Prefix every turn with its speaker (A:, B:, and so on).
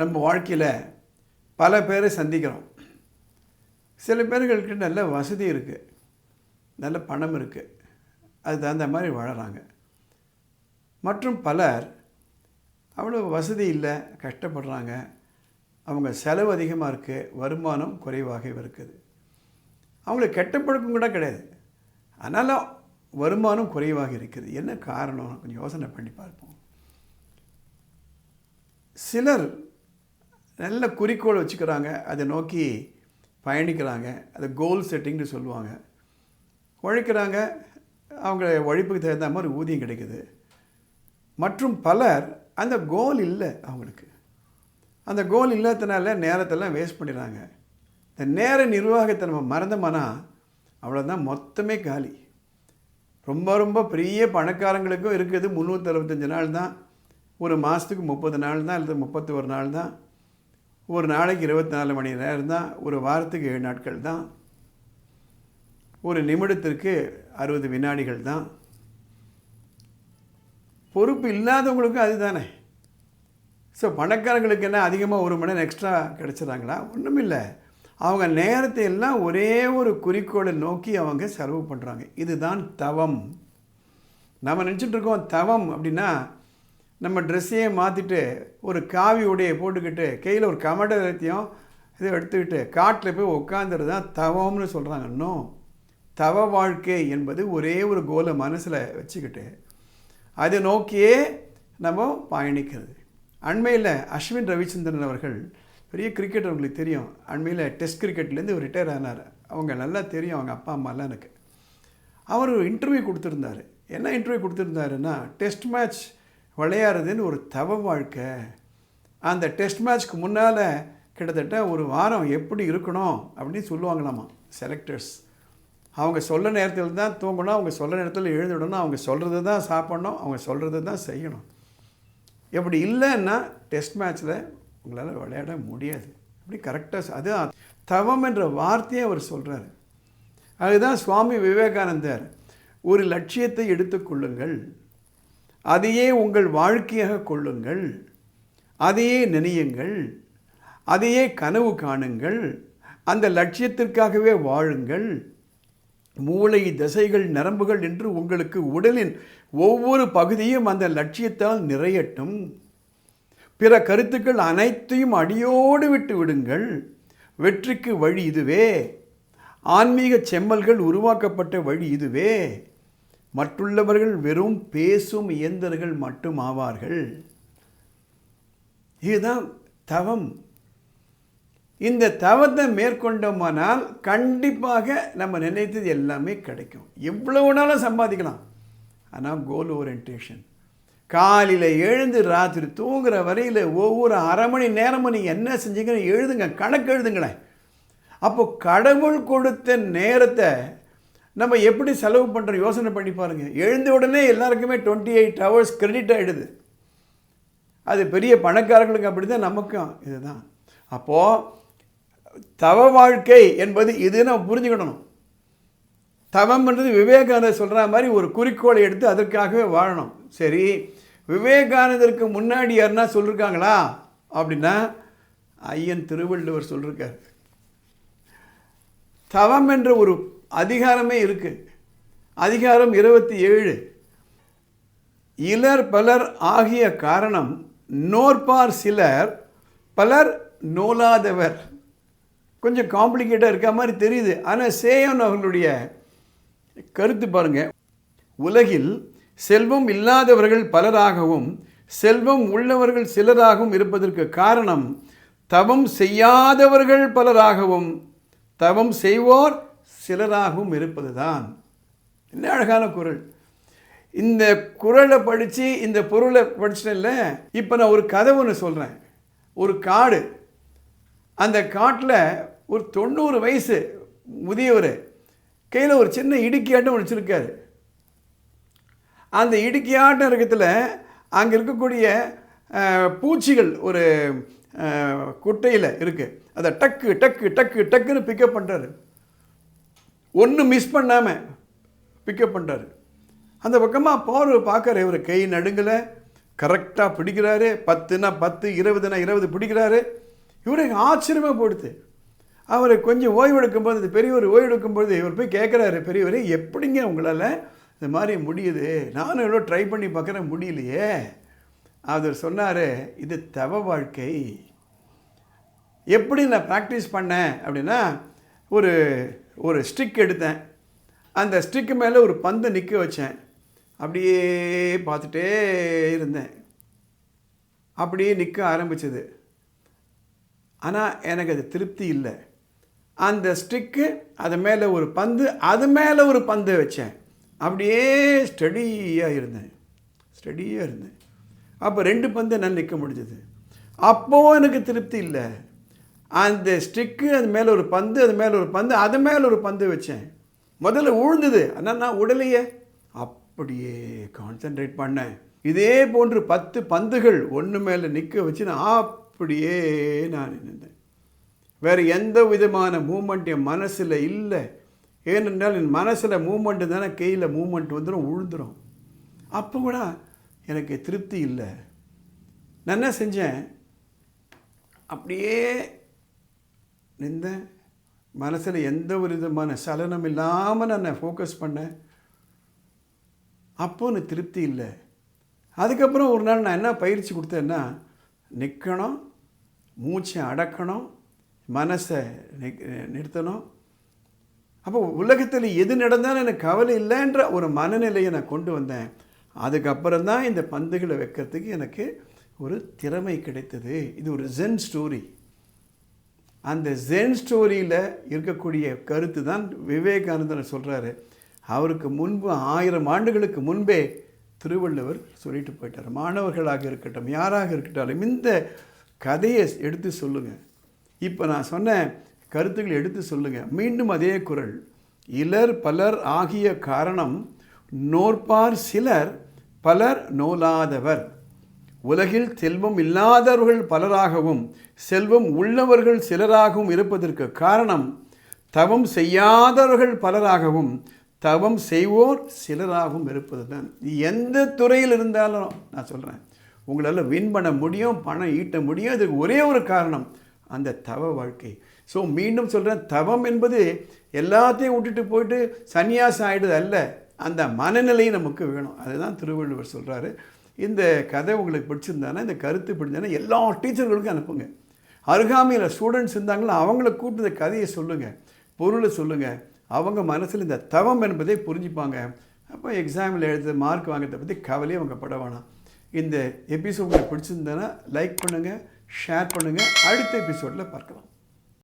A: நம்ம வாழ்க்கையில் பல பேரை சந்திக்கிறோம். சில பேர்களுக்கு நல்ல வசதி இருக்குது நல்ல பணம் இருக்குது அது தகுந்த மாதிரி வாழறாங்க. மற்றும் பலர் அவ்வளோ வசதி இல்லை கஷ்டப்படுறாங்க. அவங்க செலவு அதிகமாக இருக்குது வருமானம் குறைவாக இருக்குது. அவங்களுக்கு கெட்ட பழக்கம் கூட கிடையாது. ஆனாலும் வருமானம் குறைவாக இருக்குது. என்ன காரணம்? கொஞ்சம் யோசனை பண்ணி பார்ப்போம். சிலர் நல்ல குறிக்கோள் வச்சுக்கிறாங்க. அதை நோக்கி பயணிக்கிறாங்க. அதை கோல் செட்டிங்னு சொல்லுவாங்க. உழைக்கிறாங்க. அவங்க உழைப்புக்கு தகுந்த மாதிரி ஊதியம் கிடைக்குது. மற்றும் பலர் அந்த கோல் இல்லை அவங்களுக்கு. அந்த கோல் இல்லாதனால நேரத்தெல்லாம் வேஸ்ட் பண்ணிடுறாங்க. இந்த நேர நிர்வாகத்தை நம்ம மறந்தோம்னா அவ்வளோதான் மொத்தமே காலி. ரொம்ப ரொம்ப பெரிய பணக்காரங்களுக்கும் இருக்குது. முந்நூற்றி அறுபத்தஞ்சு நாள் தான் ஒரு மாதத்துக்கு முப்பது நாள் தான் அல்லது முப்பத்தி ஒரு நாள் தான் ஒரு நாளைக்கு இருபத்தி நாலு மணி நேரம் தான் ஒரு வாரத்துக்கு ஏழு நாட்கள் தான் ஒரு நிமிடத்திற்கு அறுபது வினாடிகள் தான். பொறுப்பு இல்லாதவங்களுக்கும் அதுதானே. ஸோ பணக்காரங்களுக்கு என்ன அதிகமாக ஒரு மணி நேரம் எக்ஸ்ட்ரா கிடச்சிட்றாங்களா? ஒன்றும் இல்லை அவங்க நேரத்தை எல்லாம் ஒரே ஒரு குறிக்கோளை நோக்கி அவங்க செலவு பண்ணுறாங்க இதுதான் தவம். நம்ம நினச்சிட்ருக்கோம் தவம் அப்படின்னா நம்ம ட்ரெஸ்ஸையே மாற்றிட்டு ஒரு காவி உடையை போட்டுக்கிட்டு கையில் ஒரு கமண்டலத்தையும் இதை எடுத்துக்கிட்டு காட்டில் போய் உட்காந்துறது தான் தவம்னு சொல்கிறாங்க இன்னும் தவ வாழ்க்கை என்பது ஒரே ஒரு கோலை மனசில் வச்சுக்கிட்டு அதை நோக்கியே நம்ம பயணிக்கிறது. அண்மையில் அஸ்வின் ரவிச்சந்திரன் அவர்கள் பெரிய கிரிக்கெட் அவங்களுக்கு தெரியும் அண்மையில் டெஸ்ட் கிரிக்கெட்லேருந்து ரிட்டையர் ஆனார். அவங்க நல்லா தெரியும் அவங்க அப்பா அம்மாலாம் எனக்கு. அவர் இன்டர்வியூ கொடுத்துருந்தாரு. என்ன இன்டர்வியூ கொடுத்துருந்தாருன்னா டெஸ்ட் மேட்ச் விளையாடுறதுன்னு ஒரு தவ வாழ்க்கை. அந்த டெஸ்ட் மேட்ச்க்கு முன்னால் கிட்டத்தட்ட ஒரு வாரம் எப்படி இருக்கணும் அப்படின்னு சொல்லுவாங்களாமா செலக்டர்ஸ் அவங்க சொல்ல நேரத்தில் தான் தூங்கணும் அவங்க சொல்ல நேரத்தில் எழுந்துடணும் அவங்க சொல்கிறது தான் சாப்பிடணும் அவங்க சொல்கிறது தான் செய்யணும். எப்படி இல்லைன்னா டெஸ்ட் மேட்ச்சில் உங்களால் விளையாட முடியாது. அப்படி கரெக்டாக அது தவம் என்ற வார்த்தையை அவர் சொல்கிறார் அதுதான் சுவாமி விவேகானந்தர். ஒரு லட்சியத்தை எடுத்துக்கொள்ளுங்கள் அதையே உங்கள் வாழ்க்கையாக கொள்ளுங்கள். அதையே நினையுங்கள். அதையே கனவு காணுங்கள். அந்த லட்சியத்திற்காகவே வாழுங்கள். மூளை திசைகள் நரம்புகள் என்று உங்களுக்கு உடலின் ஒவ்வொரு பகுதியும் அந்த லட்சியத்தால் நிறையட்டும். பிற கருத்துக்கள் அனைத்தையும் அடியோடு விட்டு விடுங்கள். வெற்றிக்கு வழி இதுவே. ஆன்மீக செம்மல்கள் உருவாக்கப்பட்ட வழி இதுவே. மற்றுள்ளவர்கள் வெறும் பேசும் இயந்திரர்கள் மட்டும் ஆவார்கள் இதுதான் தவம். இந்த தவத்தை மேற்கொண்டோமானால் கண்டிப்பாக நம்ம நினைத்தது எல்லாமே கிடைக்கும். எவ்வளவு நாளும் சம்பாதிக்கலாம். ஆனால் கோல் ஓரியன்டேஷன் காலையில் எழுந்து ராத்திரி தூங்குற வரையில் ஒவ்வொரு அரை மணி நேரமும் நீங்கள் என்ன செஞ்சீங்கன்னு எழுதுங்க கணக்கு எழுதுங்களேன். அப்போ கடவுள் கொடுத்த நேரத்தை நம்ம எப்படி செலவு பண்ணுறோம் யோசனை பண்ணி பாருங்கள் எழுந்த உடனே எல்லாருக்குமே டுவெண்ட்டி எயிட் ஹவர்ஸ் கிரெடிட் ஆகிடுது அது பெரிய பணக்காரர்களுக்கு அப்படி தான் நமக்கும் இதுதான். அப்போது தவ வாழ்க்கை என்பது இது நம்ம புரிஞ்சுக்கிடணும் தவம்ன்றது விவேகானந்தர் சொல்கிற மாதிரி ஒரு குறிக்கோளை எடுத்து அதற்காகவே வாழணும். சரி விவேகானந்தருக்கு முன்னாடி யாருன்னா சொல்லியிருக்காங்களா அப்படின்னா ஐயன் திருவள்ளுவர் சொல்லியிருக்கார் தவம் என்ற ஒரு அதிகாரமே இருக்குது அதிகாரம் இருபத்தி ஏழு. இலர் பலர் ஆகிய காரணம் நோற்பார் சிலர் பலர் நோலாதவர். கொஞ்சம் காம்ப்ளிகேட்டாக இருக்க மாதிரி தெரியுது. ஆனால் சேயன் அவர்களுடைய கருத்து பாருங்கள் உலகில் செல்வம் இல்லாதவர்கள் பலராகவும் செல்வம் உள்ளவர்கள் சிலராகவும் இருப்பதற்கு காரணம் தவம் செய்யாதவர்கள் பலராகவும் தவம் செய்வோர் சிலராகவும் இருப்பதுதான். என்ன அழகான குரல். இந்த குரலை படித்து இந்த பொருளை படிச்சிட்டேன்ல இப்போ நான் ஒரு கதை ஒன்று சொல்கிறேன் ஒரு காடு. அந்த காட்டில் ஒரு தொண்ணூறு வயசு முதியவர் கையில் ஒரு சின்ன இடுக்கியாட்டம் வச்சுருக்காரு. அந்த இடுக்கியாட்டம் இருக்கிறதுல அங்கே இருக்கக்கூடிய பூச்சிகள் ஒரு குட்டையில் இருக்குது அதை டக்கு டக்கு டக்கு டக்குன்னு பிக்கப் பண்ணுறாரு ஒன்றும் மிஸ் பண்ணாமல் பிக்கப் பண்ணுறாரு அந்த பக்கமாக போர் பார்க்குற இவர் கை நடுங்கலை கரெக்டாக பிடிக்கிறாரு பத்துனா பத்து இருபதுனா இருபது பிடிக்கிறாரு. இவருக்கு ஆச்சரியமாக போடுது. அவர் கொஞ்சம் ஓய்வெடுக்கும்போது இந்த பெரியவர் ஓய்வெடுக்கும்போது இவர் போய் கேட்குறாரு பெரியவர் எப்படிங்க உங்களால் இந்த மாதிரி முடியுது? நானும் எவ்வளோ ட்ரை பண்ணி பார்க்குறேன் முடியலையே. அவர் சொன்னார் இது தவ வாழ்க்கை. எப்படி நான் ப்ராக்டிஸ் பண்ணேன்? அப்படின்னா ஒரு ஒரு ஸ்டிக் எடுத்தேன். அந்த ஸ்டிக்கு மேலே ஒரு பந்தை நிற்க வச்சேன். அப்படியே பார்த்துட்டே இருந்தேன். அப்படியே நிற்க ஆரம்பிச்சது. ஆனால் எனக்கு அது திருப்தி இல்லை. அந்த ஸ்டிக்கு அது மேலே ஒரு பந்து அது மேலே ஒரு பந்து வச்சேன். அப்படியே ஸ்டடியாக இருந்தேன். ஸ்டடியாக இருந்தேன். அப்போ ரெண்டு பந்து என்னால் நிற்க முடிஞ்சது. அப்போவும் எனக்கு திருப்தி இல்லை. அந்த ஸ்டிக்கு அது மேலே ஒரு பந்து அது மேலே ஒரு பந்து அது மேலே ஒரு பந்து வச்சேன். முதல்ல உழுந்தது. ஆனால் நான் உடலையே. அப்படியே கான்சென்ட்ரேட் பண்ணேன். இதே போன்று பத்து பந்துகள் ஒன்று மேலே நிற்க வச்சு நான் அப்படியே நான் நின்றேன் வேறு எந்த விதமான மூமெண்ட் என் மனசில் இல்லை. ஏனென்றால் என் மனசில் மூமெண்ட்டு தானே கையில் மூமெண்ட் வந்துடும் உழுந்துடும் அப்போ கூட எனக்கு திருப்தி இல்லை. நான் என்ன செஞ்சேன்? அப்படியே நின்றேன் மனசில் எந்த ஒரு விதமான சலனம் இல்லாமல் நான் ஃபோக்கஸ் பண்ணேன். அப்போ எனக்கு திருப்தி இல்லை. அதுக்கப்புறம் ஒரு நாள் நான் என்ன பயிற்சி கொடுத்தேன்னா நிற்கணும் மூச்சை அடக்கணும் மனசை நிறுத்தணும். அப்போ உலகத்தில் எது நடந்தாலும் எனக்கு கவலை இல்லைன்ற ஒரு மனநிலையை நான் கொண்டு வந்தேன். அதுக்கப்புறம் தான் இந்த பந்துகளை வைக்கிறதுக்கு எனக்கு ஒரு திறமை கிடைத்தது. இது ஒரு ஜென் ஸ்டோரி அந்த ஜென் ஸ்டோரியில் இருக்கக்கூடிய கருத்து தான் விவேகானந்தர் சொல்கிறாரு அவருக்கு முன்பு ஆயிரம் ஆண்டுகளுக்கு முன்பே திருவள்ளுவர் சொல்லிட்டு போயிட்டார். மாணவர்களாக இருக்கட்டும் யாராக இருக்கட்டாலும் இந்த கதையை எடுத்து சொல்லுங்கள் இப்போ நான் சொன்ன கருத்துக்களை எடுத்து சொல்லுங்கள் மீண்டும் அதே குரல். இலர் பலர் ஆகிய காரணம் நோற்பார் சிலர் பலர் நோலாதவர். உலகில் செல்வம் இல்லாதவர்கள் பலராகவும் செல்வம் உள்ளவர்கள் சிலராகவும் இருப்பதற்கு காரணம் தவம் செய்யாதவர்கள் பலராகவும் தவம் செய்வோர் சிலராகவும் இருப்பது தான் எந்த துறையில் இருந்தாலும் நான் சொல்கிறேன் உங்களால் வின் பண்ண முடியும் பணம் ஈட்ட முடியும் அதுக்கு ஒரே ஒரு காரணம் அந்த தவ வாழ்க்கை. ஸோ மீண்டும் சொல்கிறேன் தவம் என்பது எல்லாத்தையும் விட்டுட்டு போயிட்டு சன்னியாசம் ஆகிடுது அல்ல அந்த மனநிலை நமக்கு வேணும். அதுதான் திருவள்ளுவர் சொல்கிறாரு இந்த கதை உங்களுக்கு பிடிச்சிருந்தானா இந்த கருத்து பிடிச்சிருந்தானா எல்லா டீச்சர்களுக்கும் அனுப்புங்க. அருகாமையில் ஸ்டூடெண்ட்ஸ் இருந்தாங்களோ அவங்கள கூட்டு இந்த கதையை சொல்லுங்கள் பொருளை சொல்லுங்கள் அவங்க மனசில் இந்த தவம் என்பதை புரிஞ்சுப்பாங்க. அப்போ எக்ஸாமில் எழுத மார்க் வாங்கிறத பற்றி கவலையே அவங்க பட வேணாம். இந்த எபிசோட் உங்களுக்கு பிடிச்சிருந்தேன்னா லைக் பண்ணுங்கள் ஷேர் பண்ணுங்கள் அடுத்த எபிசோடில் பார்க்கலாம்.